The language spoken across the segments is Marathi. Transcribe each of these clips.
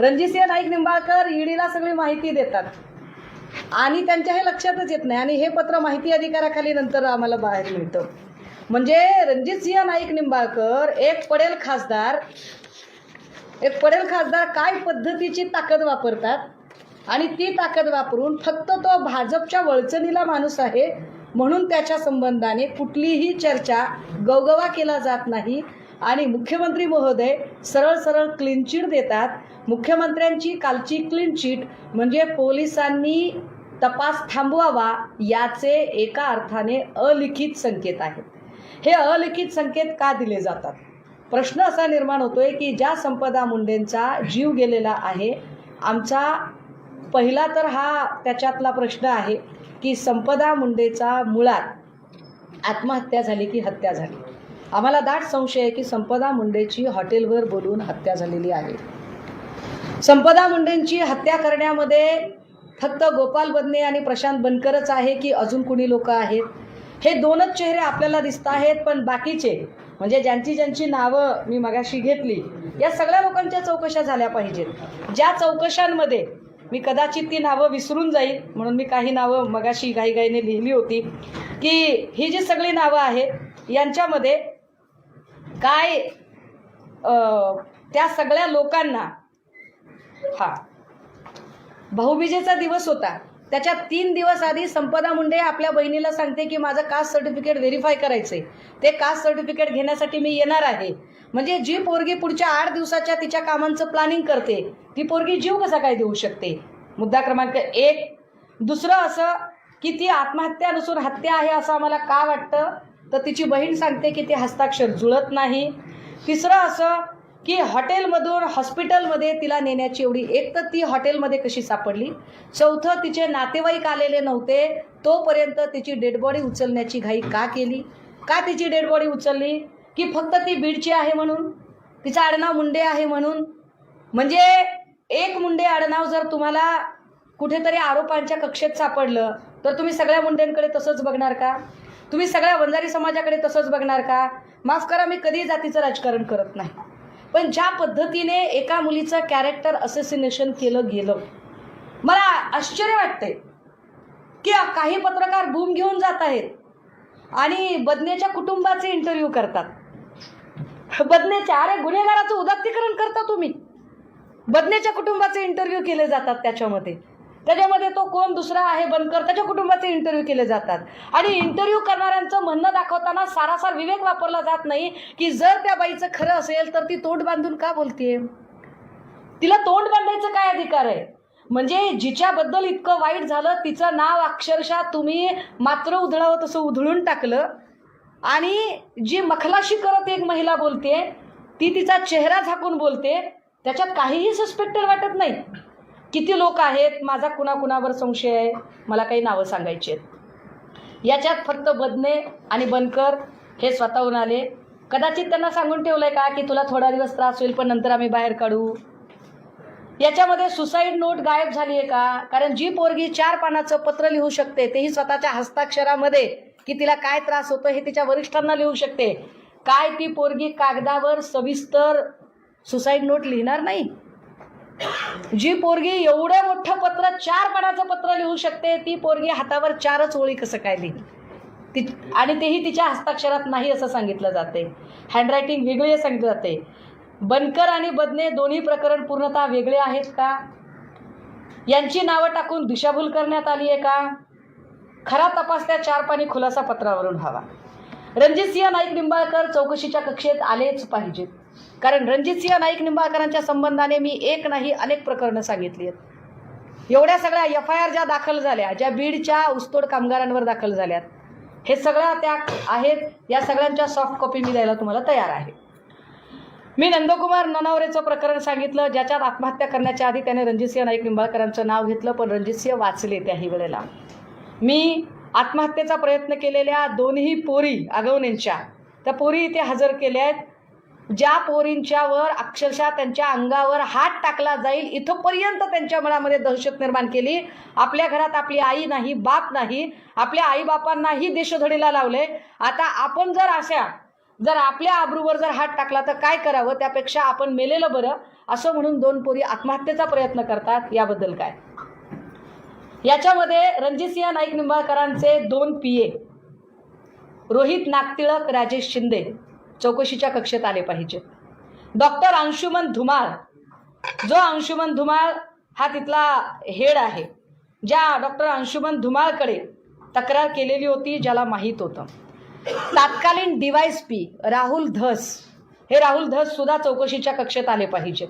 रणजितसिंह नाईक निंबाळकर ईडीला सगळी माहिती देतात. आणि त्यांच्या हे लक्षातच येत नाही. आणि हे पत्र माहिती अधिकाराखाली नंतर आम्हाला बाहेर मिळतं. म्हणजे रणजितसिंह नाईक निंबाळकर एक पडेल खासदार एक पडेल खासदार काय पद्धतीची ताकद वापरतात? आणि ती ताकद वापरून फक्त तो भाजपच्या वळचणीला माणूस आहे म्हणून त्याच्या संबंधाने कुठलीही चर्चा गवगवा केला जात नाही. आणि मुख्यमंत्री महोदय सरळ सरळ क्लीन चिट देतात. मुख्यमंत्र्यांची कालची क्लीन चिट म्हणजे पोलिसांनी तपास थांबवावा याचे एका अर्थाने अलिखित संकेत आहेत. हे अलिखित संकेत का दिले जातात? प्रश्न असा निर्माण होतोय की ज्या संपदा मुंडेंचा जीव गेलेला आहे आमचा पहिला तर हा त्याच्यातला प्रश्न आहे की संपदा मुंडेचा मुळात आत्महत्या झाली की हत्या झाली? आम्हाला दाट संशय आहे की संपदा मुंडेची हॉटेलवर बोलून हत्या झालेली आहे. संपदा मुंडेंची हत्या करण्यामध्ये फक्त गोपाल बदने आणि प्रशांत बनकरच आहे की अजून कुणी लोक आहेत? हे दोनच चेहरे आपल्याला दिसत आहेत पण बाकीचे म्हणजे ज्यांची ज्यांची नावं मी मगाशी घेतली या सगळ्या लोकांच्या चौकशा झाल्या पाहिजेत. ज्या चौकशांमध्ये मी कदाचित ती नावं विसरून जाईल म्हणून मी काही नावं मगाशी घाईघाईने लिहिली होती की ही जी सगळी नावं आहेत यांच्यामध्ये काय त्या सगळ्या लोकांना हा भाऊबीजेचा दिवस होता. त्याच्या तीन दिवस आधी संपदा मुंडे आपल्या बहिणीला सांगते की माझं कास्ट सर्टिफिकेट व्हेरीफाय करायचंय. ते कास्ट सर्टिफिकेट घेण्यासाठी मी येणार आहे. म्हणजे जी पोरगी पुढच्या आठ दिवसाच्या तिच्या कामांचं प्लॅनिंग करते ती पोरगी जीव कसा काय देऊ शकते? मुद्दा क्रमांक एक. दुसरं असं की ती आत्महत्या नसून हत्या आहे असं आम्हाला का वाटतं? तर तिची बहीण सांगते की ते हस्ताक्षर जुळत नाही. तिसरं असं की हॉटेलमधून हॉस्पिटलमध्ये तिला नेण्याची एवढी एक तर ती हॉटेलमध्ये कशी सापडली. चौथं तिचे नातेवाईक आलेले नव्हते. तोपर्यंत तिची डेडबॉडी उचलण्याची घाई का केली? का तिची डेडबॉडी उचलली? की फक्त ती बीडची आहे म्हणून? तिचं आडनाव मुंडे आहे म्हणून? म्हणजे एक मुंडे आडनाव जर तुम्हाला कुठेतरी आरोपांच्या कक्षेत सापडलं तर तुम्ही सगळ्या मुंड्यांकडे तसंच बघणार का? तुम्ही सगळ्या वंजारी समाजाकडे तसंच बघणार का? माफ करा मी कधीही जातीचं राजकारण करत नाही. पण ज्या पद्धतीने एका मुलीचं कॅरेक्टर असेसिनेशन केलं गेलं मला आश्चर्य वाटते की काही पत्रकार बूम घेऊन जात आहेत आणि बदनेच्या कुटुंबाचे इंटरव्ह्यू करतात. बदनेच्या अरे गुन्हेगाराचं उदात्तीकरण करता तुम्ही. बदनेच्या कुटुंबाचे इंटरव्ह्यू केले जातात त्याच्यामध्ये. त्याच्यामध्ये तो कोण दुसरा आहे बनकर? त्याच्या कुटुंबाचे इंटरव्ह्यू केले जातात. आणि इंटरव्ह्यू करणाऱ्यांचं म्हणणं दाखवताना सारासार विवेक वापरला जात नाही की जर त्या बाईचं खरं असेल तर ती तोंड बांधून का बोलतेय? तिला तोंड बांधायचं काय अधिकार आहे? म्हणजे जिच्याबद्दल इतकं वाईट झालं तिचं नाव अक्षरशः तुम्ही मात्र उधळावं तसं उधळून टाकलं. आणि जी मखलाशी करत एक महिला बोलते ती तिचा चेहरा झाकून बोलते. त्याच्यात काहीही सस्पेक्टेड वाटत नाही. किती लोक आहेत? माझा कुणाकुणावर संशय आहे? मला काही नावं सांगायची आहेत. याच्यात फक्त बदने आणि बनकर हे स्वतःहून आले. कदाचित त्यांना सांगून ठेवलंय का की तुला थोडा दिवस त्रास होईल पण नंतर आम्ही बाहेर काढू? याच्यामध्ये सुसाईड नोट गायब झाली आहे का? कारण जी पोरगी चार पानाचं पत्र लिहू शकते तेही स्वतःच्या हस्ताक्षरामध्ये की तिला काय त्रास होतो हे तिच्या वरिष्ठांना लिहू शकते. काय ती पोरगी कागदावर सविस्तर सुसाईड नोट लिहिणार नाही? जी पोरगी एवढं मोठं पत्र चार पानाचं पत्र लिहू शकते ती पोरगी हातावर चारच ओळी कसं काय लिहिली? ती आणि तेही तिच्या हस्ताक्षरात नाही असं सांगितलं जाते. हँडरायटिंग वेगळी सांगितलं जाते. बनकर आणि बदने दोन्ही प्रकरण पूर्णतः वेगळे आहेत का? यांची नावं टाकून दिशाभूल करण्यात आली आहे का? खरा तपास त्या चार पाणी खुलासा पत्रावरून हवा. रणजितसिंह नाईक निंबाळकर चौकशीच्या कक्षेत आलेच पाहिजेत. कारण रणजितसिंह नाईक निंबाळकरांच्या संबंधाने मी एक नाही अनेक प्रकरणं सांगितली आहेत. एवढ्या सगळ्या एफ आय आर ज्या दाखल झाल्या ज्या बीडच्या ऊसतोड कामगारांवर दाखल झाल्यात हे सगळ्या त्या आहेत या सगळ्यांच्या सॉफ्ट कॉपी मी द्यायला तुम्हाला तयार आहे. मी नंदकुमार ननावरेचं प्रकरण सांगितलं ज्याच्यात आत्महत्या करण्याच्या आधी त्याने रणजितसिंह नाईक निंबाळकरांचं नाव घेतलं पण रणजितसिंह वाचले त्याही वेळेला. मी आत्महत्येचा प्रयत्न केलेल्या दोन्ही पोरी आगवण्यांच्या त्या पोरी इथे हजर केल्या आहेत. ज्या पोरींच्यावर अक्षरशः त्यांच्या अंगावर हात टाकला जाईल इथंपर्यंत त्यांच्या मनामध्ये दहशत निर्माण केली. आपल्या घरात आपली आई नाही बाप नाही आपल्या आईबापांनाही देशधडीला लावले. आता आपण जर अशा जर आपल्या आबरूवर जर हात टाकला तर काय करावं? त्यापेक्षा आपण मेलेलं बरं. असं म्हणून दोन पोरी आत्महत्येचा प्रयत्न करतात. याबद्दल काय? याच्यामध्ये रणजितसिंह नाईक निंबाळकरांचे दोन पीए रोहित नागतिळक राजेश शिंदे. चौकशीच्या कक्षेत आले पाहिजेत डॉक्टर अंशुमन धुमाळ जो अंशुमन धुमाळ हा तिथला हेड आहे ज्या डॉक्टर अंशुमन धुमाळकडे तक्रार केलेली होती ज्याला माहीत होतं. तात्कालीन डिवाइस पी राहुल धस हे राहुल धस सुद्धा चौकशीच्या कक्षेत आले पाहिजेत.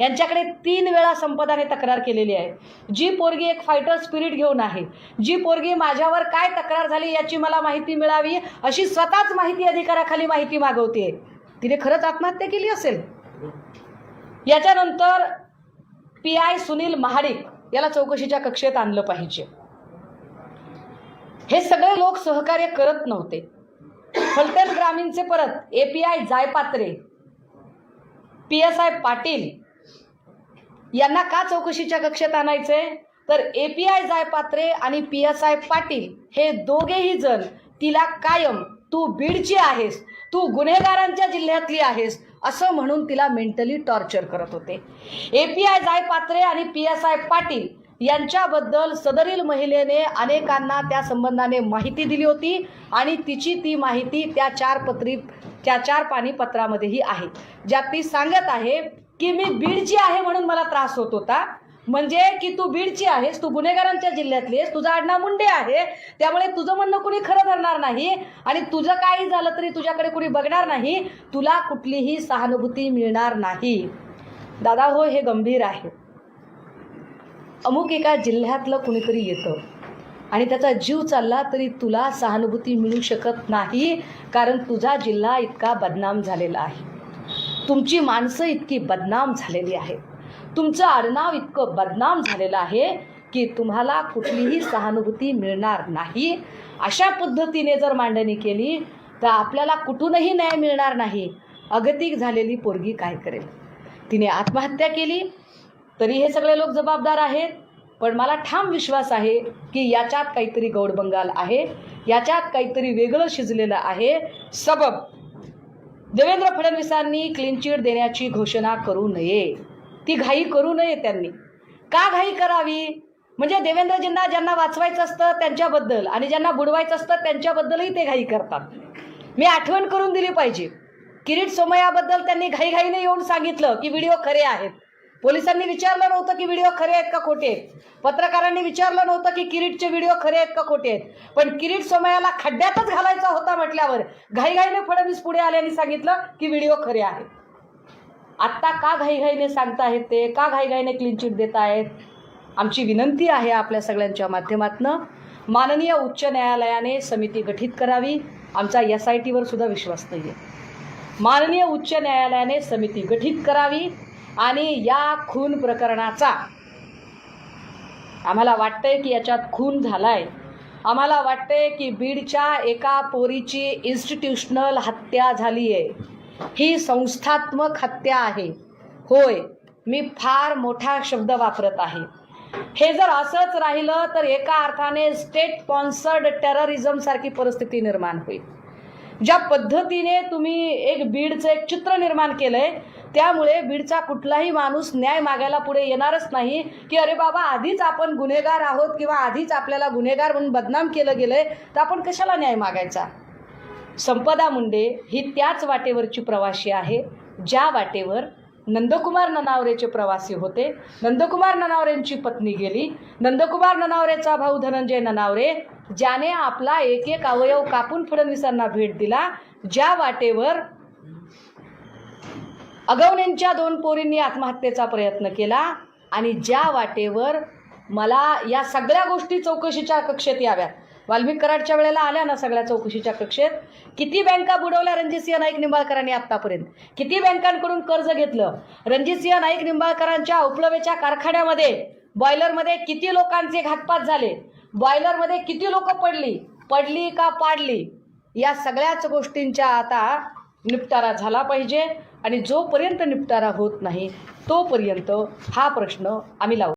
यांच्याकडे तीन वेळा संपदाने तक्रार केलेली आहे. जी पोरगी एक फायटर स्पिरिट घेऊन आहे. जी पोरगी माझ्यावर काय तक्रार झाली याची मला माहिती मिळावी अशी स्वतःच माहिती अधिकाराखाली माहिती मागवते. तिने खरंच आत्महत्या केली असेल? याच्यानंतर पी आय सुनील महाडिक याला चौकशीच्या कक्षेत आणलं पाहिजे. हे सगळे लोक सहकार्य करत नव्हते. फलटण ग्रामीणचे परत A P I Jaypatre P S I Patil यांना का चौकशीच्या कक्षेत आणायचे? तर एपीआय जायपात्रे आणि पी एस आय पाटील हे दोघेही जण तिला कायम तू बीडची आहेस तू गुन्हेगारांच्या जिल्ह्यातली आहेस असं म्हणून तिला मेंटली टॉर्चर करत होते. एपीआय जायपात्रे आणि पी एस आय पाटील यांच्याबद्दल सदरील महिलेने अनेकांना त्या संबंधाने माहिती दिली होती आणि तिची ती माहिती त्या चार पत्री त्या चार पाणी पत्रामध्येही आहे. ज्यात ती सांगत आहे की मी बीडची आहे म्हणून मला त्रास होत होता. म्हणजे की तू बीडची आहेस तू गुन्हेगारांच्या जिल्ह्यातली आहेस तुझा आडनाव मुंडे आहे त्यामुळे तुझं म्हणणं कुणी खरं धरणार नाही आणि तुझं काही झालं तरी तुझ्याकडे कुणी बघणार नाही तुला कुठलीही सहानुभूती मिळणार नाही. दादा हो हे गंभीर आहे. अमुक एका जिल्ह्यातलं कुणीतरी येतं आणि त्याचा जीव चालला तरी तुला सहानुभूती मिळू शकत नाही कारण तुझा जिल्हा इतका बदनाम झालेला आहे. तुमची माणसं इतकी बदनाम झालेली आहेत. तुमचं आडनाव इतकं बदनाम झालेलं आहे की तुम्हाला कुठलीही सहानुभूती मिळणार नाही. अशा पद्धतीने जर मांडणी केली तर आपल्याला कुठूनही न्याय मिळणार नाही. अगतिक झालेली पोरगी काय करेल? तिने आत्महत्या केली तरी हे सगळे लोक जबाबदार आहेत. पण मला ठाम विश्वास आहे की याच्यात काहीतरी गौडबंगाल आहे याच्यात काहीतरी वेगळं शिजलेलं आहे. सबब देवेंद्र फडणवीसांनी क्लीन चिट देण्याची घोषणा करू नये. ती घाई करू नये त्यांनी. का घाई करावी? म्हणजे देवेंद्रजींना ज्यांना वाचवायचं असतं त्यांच्याबद्दल आणि ज्यांना बुडवायचं असतं त्यांच्याबद्दलही ते घाई करतात. मी आठवण करून दिली पाहिजे. किरीट सोमयाबद्दल त्यांनी घाईघाईने येऊन सांगितलं की व्हिडिओ खरे आहेत. पोलिसांनी विचारलं नव्हतं की व्हिडिओ खरे आहेत का खोटे आहेत. पत्रकारांनी विचारलं नव्हतं की किरीटचे व्हिडिओ खरे आहेत का खोटे आहेत. पण किरीट सोमयाला खड्ड्यातच घालायचा होता म्हटल्यावर घाईघाईने फडणवीस पुढे आले आणि सांगितलं की व्हिडिओ खरे आहेत. आत्ता का घाईघाईने सांगताहेत ते? का घाईघाईने क्लीन चिट देत आहेत आमची विनंती आहे आपल्या सगळ्यांच्या माध्यमातनं माननीय उच्च न्यायालयाने समिती गठीत करावी. आमचा एस आय टीवर सुद्धा विश्वास नाही आहे माननीय उच्च न्यायालयाने समिती गठीत करावी. आणि या खून प्रकरणाचा आम्हाला वाटतंय की याच्यात खून झालाय. आम्हाला वाटतंय की बीडच्या एका पोरीची इन्स्टिट्यूशनल हत्या झाली आहे ही संस्थात्मक हत्या आहे. होय मी फार मोठा शब्द वापरत आहे. हे जर असंच राहिलं तर एका अर्थाने स्टेट स्पॉन्सर्ड टेररिझम सारखी परिस्थिती निर्माण होईल. ज्या पद्धतीने तुम्ही एक बीडचं एक चित्र निर्माण केलंय त्यामुळे बीडचा कुठलाही माणूस न्याय मागायला पुढे येणारच नाही की अरे बाबा आधीच आपण गुन्हेगार आहोत किंवा आधीच आपल्याला गुन्हेगार म्हणून बदनाम केलं गेलंय तर आपण कशाला न्याय मागायचा? संपदा मुंडे ही त्याच वाटेवरची प्रवासी आहे ज्या वाटेवर नंदकुमार ननावरेचे प्रवासी होते. नंदकुमार ननावरेंची पत्नी गेली. नंदकुमार ननावरेचा भाऊ धनंजय ननावरे ज्याने आपला एक एक अवयव कापून फडणवीसांना भेट दिला ज्या वाटेवर अगवण्यांच्या दोन पोरींनी आत्महत्येचा प्रयत्न केला आणि ज्या वाटेवर मला या सगळ्या गोष्टी चौकशीच्या कक्षेत याव्यात. वाल्मिक कराडच्या वेळेला आल्या ना सगळ्या चौकशीच्या कक्षेत? किती बँका बुडवल्या रणजितसिंह नाईक निंबाळकरांनी आतापर्यंत किती बँकांकडून कर्ज घेतलं? रणजितसिंह नाईक निंबाळकरांच्या उपलब्धच्या कारखान्यामध्ये बॉयलरमध्ये किती लोकांचे घातपात झाले? बॉयलरमध्ये किती लोक पडली? पडली का पाडली? या सगळ्याच गोष्टींच्या आता निपटारा झाला पाहिजे. आणि जोपर्यंत निपटारा होत नाही तोपर्यंत हा प्रश्न आम्ही लावू.